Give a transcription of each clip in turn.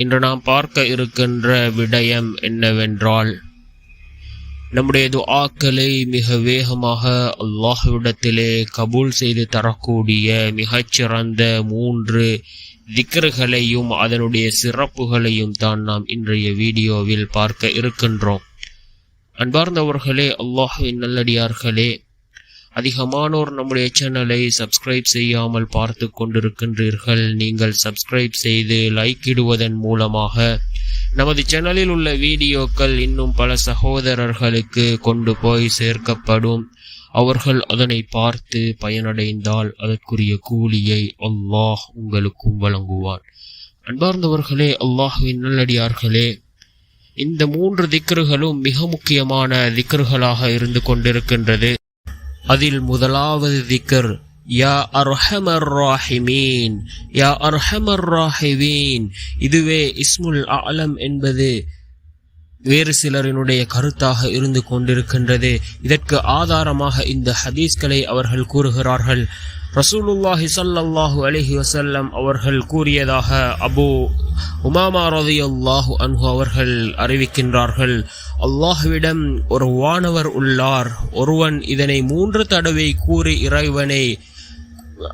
இன்று நாம் பார்க்க இருக்கின்ற விடயம் என்னவென்றால் நம்முடைய துஆக்களை மிக வேகமாக அல்லாஹ்விடத்திலே கபூல் செய்து தரக்கூடிய மிகச்சிறந்த மூன்று திக்ருகளையும் அதனுடைய சிறப்புகளையும் தான் நாம் இன்றைய வீடியோவில் பார்க்க இருக்கின்றோம். அன்பார்ந்தவர்களே அல்லாஹுவின் நல்லடியார்களே அதிகமானோர் நம்முடைய சேனலை சப்ஸ்கிரைப் செய்யாமல் பார்த்து கொண்டிருக்கின்றீர்கள். நீங்கள் சப்ஸ்கிரைப் செய்து லைக் இடுவதன் மூலமாக நமது சேனலில் உள்ள வீடியோக்கள் இன்னும் பல சகோதரர்களுக்கு கொண்டு போய் சேர்க்கப்படும். அவர்கள் அதனை பார்த்து பயனடைந்தால் அதற்குரிய கூலியை அல்லாஹ் உங்களுக்கும் வழங்குவான். அன்பார்ந்தவர்களே அல்லாஹுவின் நல்லடியார்களே இந்த மூன்று திக்ருகளும் மிக முக்கியமான திக்ருகளாக இருந்து கொண்டிருக்கின்றது. அதில் முதலாவது திக்கர் யா அர்ஹமர் ராஹிமீன் யா அர்ஹமர் ராஹிவீன். இதுவே இஸ்முல் ஆலம் என்பது வேறு சிலரினுடைய கருத்தாக இருந்து கொண்டிருக்கின்றது. இதற்கு ஆதாரமாக இந்த ஹதீஸ்களை அவர்கள் கூறுகிறார்கள். ரசூலுல்லாஹி சல்லாஹூ அலைஹி வசல்லம் அவர்கள் கூறியதாக அபு உமாமா ரலியல்லாஹு அன்ஹு அவர்கள் அறிவிக்கின்றார்கள் அல்லாஹ்விடம் ஒரு வானவர் உள்ளார். ஒருவன் இதனை மூன்று தடவை கூறி இறைவனை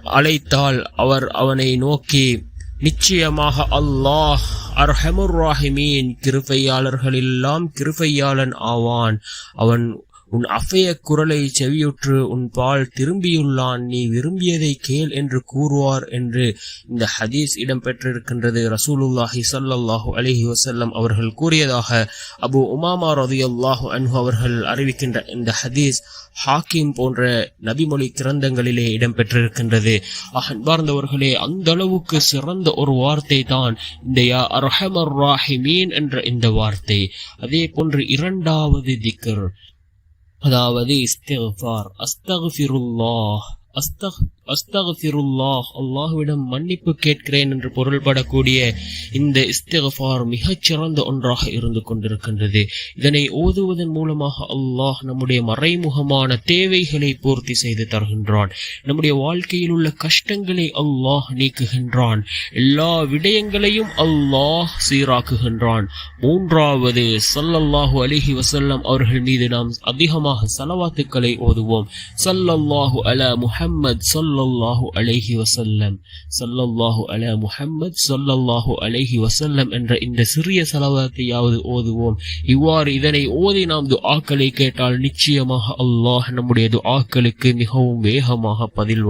அழைத்தால் அவர் அவனை நோக்கி நிச்சயமாக அல்லாஹ் அர்ஹமுர் ராஹிமீன் கிருபையாளர்களெல்லாம் கிருபையாளன் ஆவான். அவன் உன் அஃபைய குரலை செவியுற்று உன் பால் திரும்பியுள்ளான் நீ விரும்பியதை கேள் என்று கூறுவார் என்று இந்த ஹதீஸ் இடம்பெற்றிருக்கின்றது. ரசூலுல்லாஹி சல்லாஹூ அலிஹி வசல்லம் அவர்கள் கூறியதாக அபு உமாமா ரதியல்லாஹு அன்ஹு அவர்கள் அறிவிக்கின்ற இந்த ஹதீஸ் ஹாக்கிம் போன்ற நபிமொழி கிரந்தங்களிலே இடம்பெற்றிருக்கின்றது. அன்பார்ந்தவர்களே அந்த அளவுக்கு சிறந்த ஒரு வார்த்தை தான் இந்த யா அர்ஹமர் ராஹிமீன் என்ற இந்த வார்த்தை. அதே போன்று இரண்டாவது திக்கர் هذا ولي استغفار. أستغفر الله. أستغفر அஸ்தகஃபிருல்லாஹ் அல்லாஹ்விடம் மன்னிப்பு கேட்கிறேன் என்று பொருள்படக்கூடிய இந்த இஸ்தகஃபார் மிகச்சிறந்த ஒன்றாக இருந்து கொண்டிருக்கின்றது. இதனை ஓதுவதன் மூலமாக அல்லாஹ் நம்முடைய மறைமுகமான தேவைகளை பூர்த்தி செய்து தருகின்றான். நம்முடைய வாழ்க்கையில் உள்ள கஷ்டங்களை அல்லாஹ் நீக்குகின்றான். எல்லா விடயங்களையும் அல்லாஹ் சீராக்குகின்றான். மூன்றாவது சல்லல்லாஹு அலிஹி வசல்லம் அவர்கள் மீது நாம் அதிகமாக சலவாத்துக்களை ஓதுவோம். சல்லல்லாஹு அல முஹம்மத் சொல்ல சொல்லல்லாஹு அலைஹி வசல்லம் சொல்லல்லாஹு அல முஹம்மத் சொல்லல்லாஹு அலைஹி வசல்லம் என்ற இந்த சிறிய செலவத்தையாவது ஓதுவோம். இவ்வாறு இதனை ஓதி நாம் துஆக்களை கேட்டால் நிச்சயமாக அல்லாஹ் நம்முடைய துஆக்களுக்கு மிகவும் வேகமாக பதில்